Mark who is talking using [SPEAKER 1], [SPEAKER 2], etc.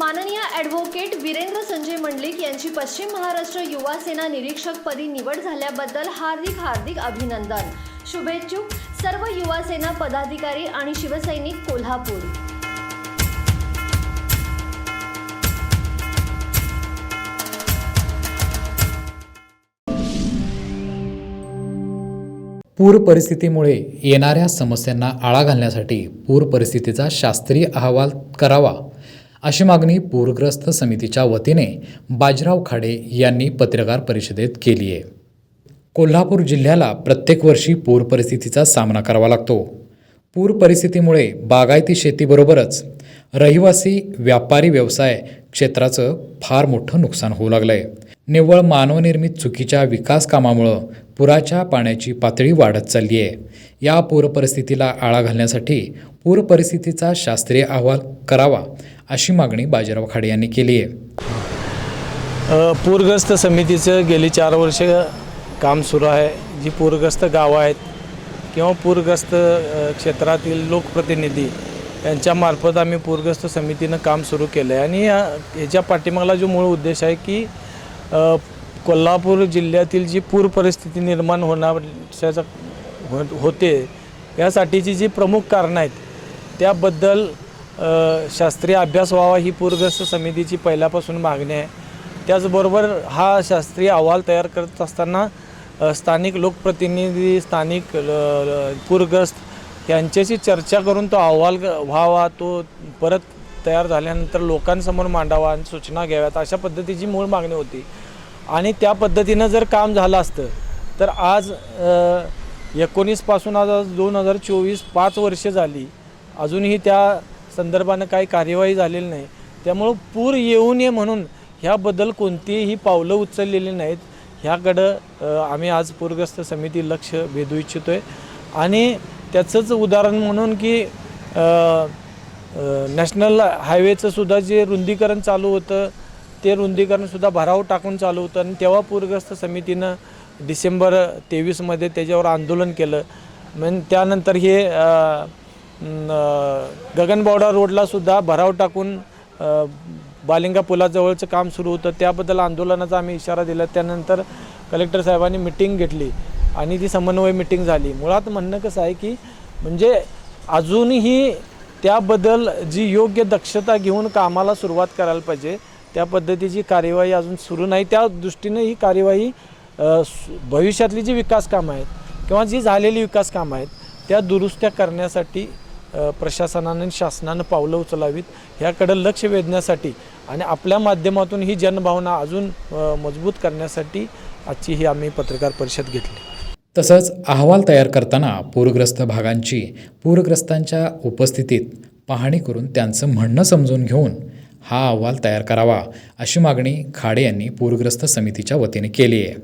[SPEAKER 1] माननीय ॲडव्होकेट वीरेंद्र संजय मंडलिक यांची पश्चिम महाराष्ट्र युवा सेना निरीक्षकपदी निवड झाल्याबद्दल हार्दिक हार्दिक अभिनंदन. शुभेच्छुक सर्व युवा सेना पदाधिकारी आणि शिवसैनिक कोल्हापूर.
[SPEAKER 2] पूर परिस्थितीमुळे येणाऱ्या समस्यांना आळा घालण्यासाठी पूर परिस्थितीचा शास्त्रीय अहवाल करावा. अशी मागणी पूरग्रस्त समितीच्या वतीने बाजीराव खाडे यांनी पत्रकार परिषदेत केली आहे. कोल्हापूर जिल्ह्याला प्रत्येक वर्षी पूर परिस्थितीचा सामना करावा लागतो. पूर परिस्थितीमुळे बागायती शेतीबरोबरच रहिवासी व्यापारी व्यवसाय क्षेत्राचं फार मोठं नुकसान होऊ लागलं आहे निव्वळ मानवनिर्मित चुकीच्या विकास कामामुळं पुराच्या पाण्याची पातळी वाढत चालली आहे या पूर परिस्थितीला आळा घालण्यासाठी पूर परिस्थितीचा शास्त्रीय अहवाल करावा अशी मागणी बाजीराव खाडे यांनी केली आहे
[SPEAKER 3] पूरग्रस्त समितीचं गेली चार वर्ष काम सुरू आहे. जी पूरग्रस्त गावं आहेत किंवा पूरग्रस्त क्षेत्रातील लोकप्रतिनिधी यांच्यामार्फत आम्ही पूरग्रस्त समितीनं काम सुरू केलं आहे आणि या- पाठीमागला जो मूळ उद्देश आहे की कोल्हापूर जिल्ह्यातील जी पूर परिस्थिती निर्माण होण्याच्या होते यासाठीची जी प्रमुख कारणं आहेत त्याबद्दल शास्त्रीय अभ्यास व्हावा ही पूरग्रस्त समितीची पहिल्यापासून मागणी आहे. त्याचबरोबर हा शास्त्रीय अहवाल तयार करत असताना स्थानिक लोकप्रतिनिधी स्थानिक पूरग्रस्त यांच्याशी चर्चा करून तो अहवाल व्हावा तो परत तयार झाल्यानंतर लोकांसमोर मांडावा आणि सूचना घ्याव्यात अशा पद्धतीची मूळ मागणी होती. आणि त्या पद्धतीनं जर काम झालं असतं तर आज एकोणीसपासून आज आज दोन हजार चोवीस पाच वर्ष झाली. अजूनही त्या संदर्भानं काही कार्यवाही झालेली नाही. त्यामुळं पूर येऊ नये म्हणून ह्याबद्दल कोणतीही पावलं उचललेली नाहीत. ह्याकडं आम्ही आज पूरग्रस्त समिती लक्ष वेधू इच्छितो आहे आणि त्याचंच उदाहरण म्हणून की नॅशनल हायवेचं सुद्धा जे रुंदीकरण चालू होतं ते रुंदीकरणसुद्धा भराव टाकून चालू होतं. आणि तेव्हा पूरग्रस्त समितीनं डिसेंबर तेवीसमध्ये त्याच्यावर आंदोलन केलं. मग त्यानंतर हे गगनबावडा रोडलासुद्धा भराव टाकून बालिंगा पुलाजवळचं काम सुरू होतं. त्याबद्दल आंदोलनाचा आम्ही इशारा दिला. त्यानंतर कलेक्टर साहेबांनी मिटिंग घेतली आणि ती समन्वय मिटिंग झाली. मुळात म्हणणं कसं आहे की म्हणजे अजूनही त्याबद्दल जी योग्य दक्षता घेऊन कामाला सुरुवात करायला पाहिजे त्या पद्धतीची कार्यवाही अजून सुरू नाही. त्या दृष्टीनं ही कार्यवाही सु- भविष्यातली जी विकास कामं आहेत किंवा जी झालेली विकास कामं आहेत त्या दुरुस्त्या करण्यासाठी प्रशासनानं शासनानं पावलं उचलावीत. ह्याकडं लक्ष वेधण्यासाठी आणि आपल्या माध्यमातून ही जनभावना अजून मजबूत करण्यासाठी आजची ही आम्ही पत्रकार परिषद घेतली.
[SPEAKER 2] तसंच अहवाल तयार करताना पूरग्रस्त भागांची पूरग्रस्तांच्या उपस्थितीत पाहणी करून त्यांचं म्हणणं समजून घेऊन हा अहवाल तयार करावा अशी मागणी खाडे यांनी पूरग्रस्त समितीच्या वतीने केली आहे.